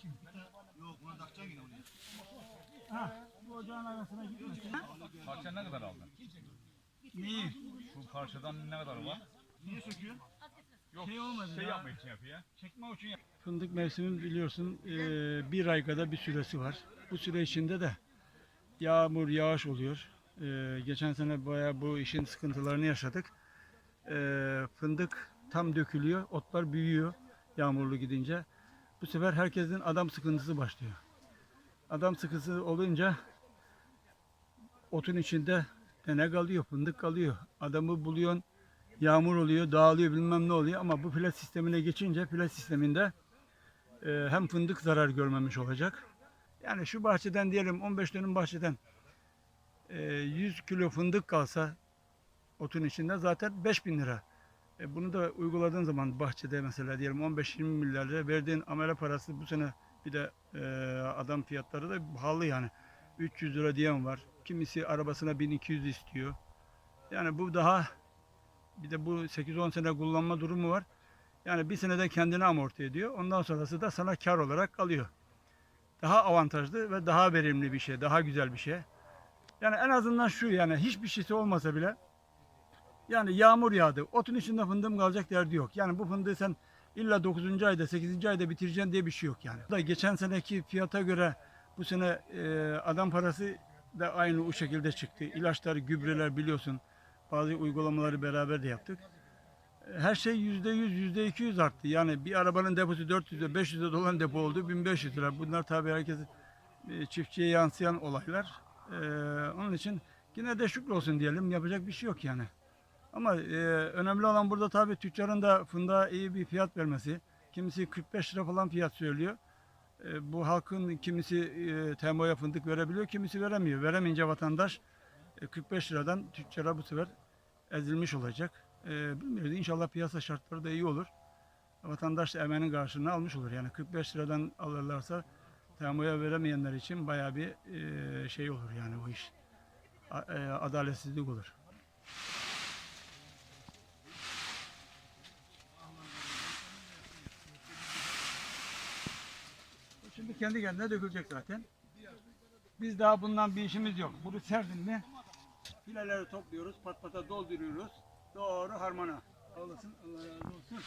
şimdi. Yok bunu takacaksın yine oraya. Ha, bu ocağın arasına gitmesin. Parça ne kadar aldın? Neyi? Bu parçadan ne kadar var? Niye söküyorsun? Yok Şey olmadı şey ya. yapmak için yapıyor ya. Çekme için yap. Fındık mevsimi biliyorsun eee, bir ay kadar bir süresi var. Bu süre içinde de yağmur, yağış oluyor. Eee, geçen sene bayağı bu işin sıkıntılarını yaşadık. Eee, fındık tam dökülüyor, otlar büyüyor yağmurlu gidince. Bu sefer herkesin adam sıkıntısı başlıyor. Adam sıkıntısı olunca otun içinde ne kalıyor, fındık kalıyor. Adamı buluyorsun, yağmur oluyor, dağılıyor bilmem ne oluyor ama bu flash sistemine geçince flash sisteminde e, hem fındık zarar görmemiş olacak. Yani şu bahçeden diyelim 15 dönüm bahçeden e, 100 kilo fındık kalsa otun içinde zaten 5000 lira. E, bunu da uyguladığın zaman bahçede mesela diyelim 15-20 milyar lira verdiğin amele parası bu sene bir de e, adam fiyatları da pahalı yani. 300 lira diyen var. Kimisi arabasına 1200 istiyor. Yani bu daha bir de bu 8-10 sene kullanma durumu var. Yani bir senede kendini amorti ediyor. Ondan sonrası da sana kar olarak kalıyor. Daha avantajlı ve daha verimli bir şey, daha güzel bir şey. Yani en azından şu yani hiçbir şeysi olmasa bile yani yağmur yağdı. Otun içinde fındığım kalacak derdi yok. Yani bu fındığı sen illa 9. ayda 8. ayda bitireceksin diye bir şey yok yani. Da geçen seneki fiyata göre bu sene e, adam parası da aynı o şekilde çıktı. İlaçlar, gübreler biliyorsun. Bazı uygulamaları beraber de yaptık. Her şey yüzde yüz, yüzde iki yüz arttı. Yani bir arabanın deposu 400'e, 500'e dolan depo oldu, 1500 lira. Bunlar tabii herkes e, çiftçiye yansıyan olaylar. Ee, onun için yine de şükür olsun diyelim. Yapacak bir şey yok yani. Ama e, önemli olan burada tabii tüccarın da fındığa iyi bir fiyat vermesi. Kimisi 45 lira falan fiyat söylüyor. E, bu halkın kimisi e, TMO'ya fındık verebiliyor, kimisi veremiyor. Veremeyince vatandaş e, 45 liradan tüccara bu sefer ezilmiş olacak. E, bilmiyoruz inşallah piyasa şartları da iyi olur. Vatandaş da emeğinin karşılığını almış olur. Yani 45 liradan alırlarsa TMO'ya veremeyenler için bayağı bir e, şey olur yani bu iş. A- e, adaletsizlik olur. Şimdi kendi kendine dökülecek zaten. Biz daha bundan bir işimiz yok. Bunu serdin mi fileleri topluyoruz, pat pata dolduruyoruz. Doğru harmana. Olasın, Allah razı olsun.